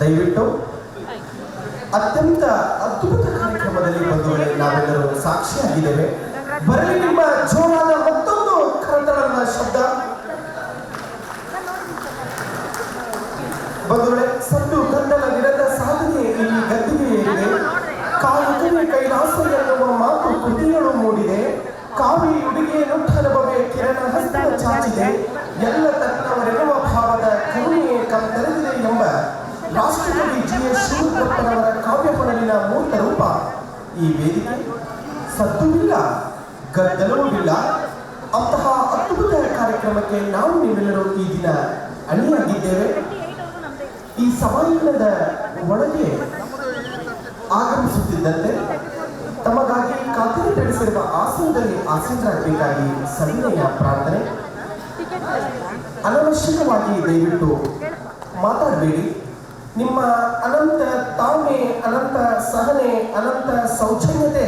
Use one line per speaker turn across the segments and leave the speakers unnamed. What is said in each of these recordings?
ದಯವಿಟ್ಟು ಅತ್ಯಂತ ಅದ್ಭುತ ಕಾರ್ಯಕ್ರಮದಲ್ಲಿ ಬಂದು ನಾವೆಲ್ಲರೂ ಸಾಕ್ಷಿಯಾಗಿದ್ದೇವೆ. ಬರಲಿ ನಿಮ್ಮ ಜೋರಾದ ಮತ್ತೊಂದು ಕರತಳದ ಶಬ್ದ. ಬಂಧುಗಳೇ, ಸದ್ದು ಗಂಡಲ ನಿರತ ಸಾಧನೆ ಇಲ್ಲಿ ಗದ್ದಿಗೆ ಏರಿದೆ. ಕಾಲುಕನೆ ಕೈಲಾಸ ಎನ್ನುವ ಮಾತು ಕೃತಿಗಳು ಮೂಡಿದೆ. ಕಾವಿ ಉಡುಗೆ ಬಗೆ ಕಿರಣ ಹಸ್ತ ಚಾಚಿದೆ. ಎಲ್ಲ ತನ್ನವರೆನ್ನುವ ಭಾವದ ಕರುಣೆಯೇ ಕಮ್ಮೆರೆದಿದೆ ಎಂಬ ರಾಷ್ಟ್ರಕವಿ ಜಿ ಎಸ್ ಶಿವಕಪ್ಪನವರ ಕಾವ್ಯ ಹೊನಲಿನ ಮೂರ್ತ ರೂಪ. ಈ ವೇದಿಕೆ ಸದ್ದುವಿಲ್ಲ, ಗದ್ದಲವೂ ಇಲ್ಲ. ಅಂತಹ ಅದ್ಭುತ ಕಾರ್ಯಕ್ರಮಕ್ಕೆ ನಾವು ನೀವೆಲ್ಲರೂ ಈ ದಿನ ಅಣಿಯಾಗಿದ್ದೇವೆ. ಈ ಸಮಾರಂಭದ ಒಳಗೆ ಆಗಮಿಸುತ್ತಿದ್ದಂತೆ ತಮಗಾಗಿ ಖಾತರಿ ನಡೆಸಿರುವ ಆಸನದಲ್ಲಿ ಆಸೀನರಾಗಬೇಕಾಗಿ ಸವಿನಯ ಪ್ರಾರ್ಥನೆ. ಅನವಶ್ಯಕವಾಗಿ ದಯವಿಟ್ಟು ಮಾತಾಡಬೇಡಿ. ನಿಮ್ಮ ಅನಂತ ತಾಳ್ಮೆ, ಅನಂತ ಸಹನೆ, ಅನಂತ ಸೌಜನ್ಯತೆ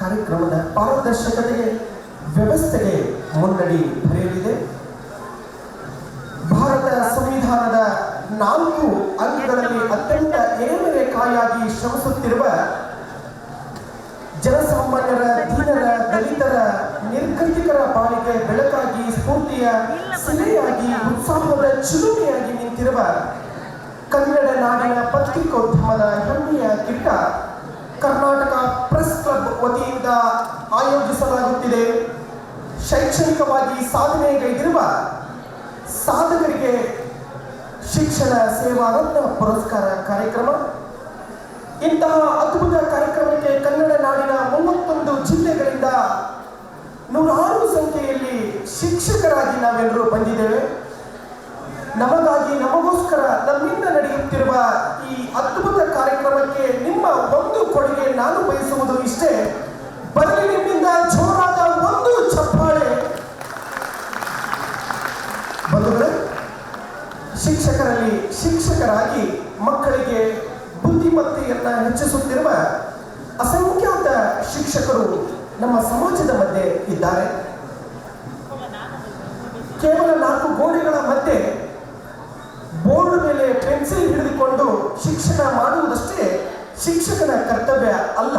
ಕಾರ್ಯಕ್ರಮದ ಪಾರದರ್ಶಕತೆಗೆ, ವ್ಯವಸ್ಥೆಗೆ ಮುನ್ನಡಿ ಬರೆಯಲಿದೆ. ಭಾರತ ಸಂವಿಧಾನದ ನಾಲ್ಕು ಅಂಗಗಳಲ್ಲಿ ಅತ್ಯಂತ ಏಳರೇಕಾಯಾಗಿ ಶ್ರಮಿಸುತ್ತಿರುವ ಜನಸಾಮಾನ್ಯರ, ದೀನರ, ದಲಿತರ, ನಿರ್ಗತಿಕರ ಬಾಳಿಗೆ ಬೆಳಕಾಗಿ, ಸ್ಫೂರ್ತಿಯ ಸೆಲೆಯಾಗಿ ಉತ್ಸಾಹದ ಚಿಲುಮೆಯಾಗಿ ನಿಂತಿರುವ ಕನ್ನಡ ನಾಡಿನ ಪತ್ರಿಕೋದ್ಯಮದ ಹೆಮ್ಮೆಯ ಕಿಟ್ಟ ಕರ್ನಾಟಕ ಪ್ರೆಸ್ ಕ್ಲಬ್ ವತಿಯಿಂದ ಆಯೋಜಿಸಲಾಗುತ್ತಿದೆ. ಶೈಕ್ಷಣಿಕವಾಗಿ ಸಾಧನೆಗೈದಿರುವ ಸಾಧಕರಿಗೆ ಶಿಕ್ಷಣ ಸೇವಾ ರತ್ನ ಪುರಸ್ಕಾರ ಕಾರ್ಯಕ್ರಮ. ಇಂತಹ ಅದ್ಭುತ ಕಾರ್ಯಕ್ರಮಕ್ಕೆ ಕನ್ನಡ ನಾಡಿನ ಮೂವತ್ತೊಂದು ಜಿಲ್ಲೆಗಳಿಂದ ನೂರಾರು ಸಂಖ್ಯೆಯಲ್ಲಿ ಶಿಕ್ಷಕರಾಗಿ ನಾವೆಲ್ಲರೂ ಬಂದಿದ್ದೇವೆ. ನಮಗಾಗಿ ನಮಗೋಸ್ಕರ ನಮ್ಮಿಂದ ನಡೆಯುತ್ತಿರುವ ಈ ಅದ್ಭುತ ಕಾರ್ಯಕ್ರಮಕ್ಕೆ ನಿಮ್ಮ ಒಂದು ಕೊಡುಗೆ ಬಯಸುವುದು ಇಷ್ಟೇ. ಬದಲಿನಿಂದ ಜೋರಾದ ಒಂದು ಚಪ್ಪಾಳೆ. ಬಂಧುಗಳೇ, ಶಿಕ್ಷಕರಲ್ಲಿ ಶಿಕ್ಷಕರಾಗಿ ಮಕ್ಕಳಿಗೆ ಬುದ್ಧಿಮತ್ತೆಯನ್ನ ಹೆಚ್ಚಿಸುತ್ತಿರುವ ಅಸಂಖ್ಯಾತ ಶಿಕ್ಷಕರು ನಮ್ಮ ಸಮಾಜದ ಮಧ್ಯೆ ಇದ್ದಾರೆ. ಕೇವಲ ನಾಲ್ಕು ಗೋಡೆಗಳ ಮಧ್ಯೆ ಬೋರ್ಡ್ ಮೇಲೆ ಪೆನ್ಸಿಲ್ ಹಿಡಿದುಕೊಂಡು ಶಿಕ್ಷಣ ಶಿಕ್ಷಕನ ಕರ್ತವ್ಯ ಅಲ್ಲ.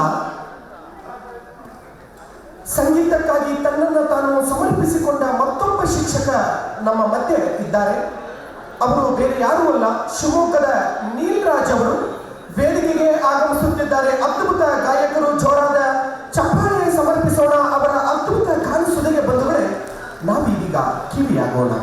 ಸಂಗೀತಕ್ಕಾಗಿ ತನ್ನನ್ನು ತಾನು ಸಮರ್ಪಿಸಿಕೊಂಡ ಮತ್ತೊಬ್ಬ ಶಿಕ್ಷಕ ನಮ್ಮ ಮಧ್ಯೆ ಇದ್ದಾರೆ. ಅವರು ಬೇರೆ ಯಾರು ಅಲ್ಲ, ಶಿವಮೊಗ್ಗದ ನೀಲ್ರಾಜ್ ಅವರು ವೇದಿಕೆಗೆ ಆಗಮಿಸುತ್ತಿದ್ದಾರೆ. ಅದ್ಭುತ ಗಾಯಕರು ಜೋರಾದ ಚಪ್ಪಾಳೆ ಸಮರ್ಪಿಸೋಣ ಅವರ ಅದ್ಭುತ ಗಾನ ಬಂದವರೇ ನಾವೀಗ ಕಿವಿಯಾಗೋಣ.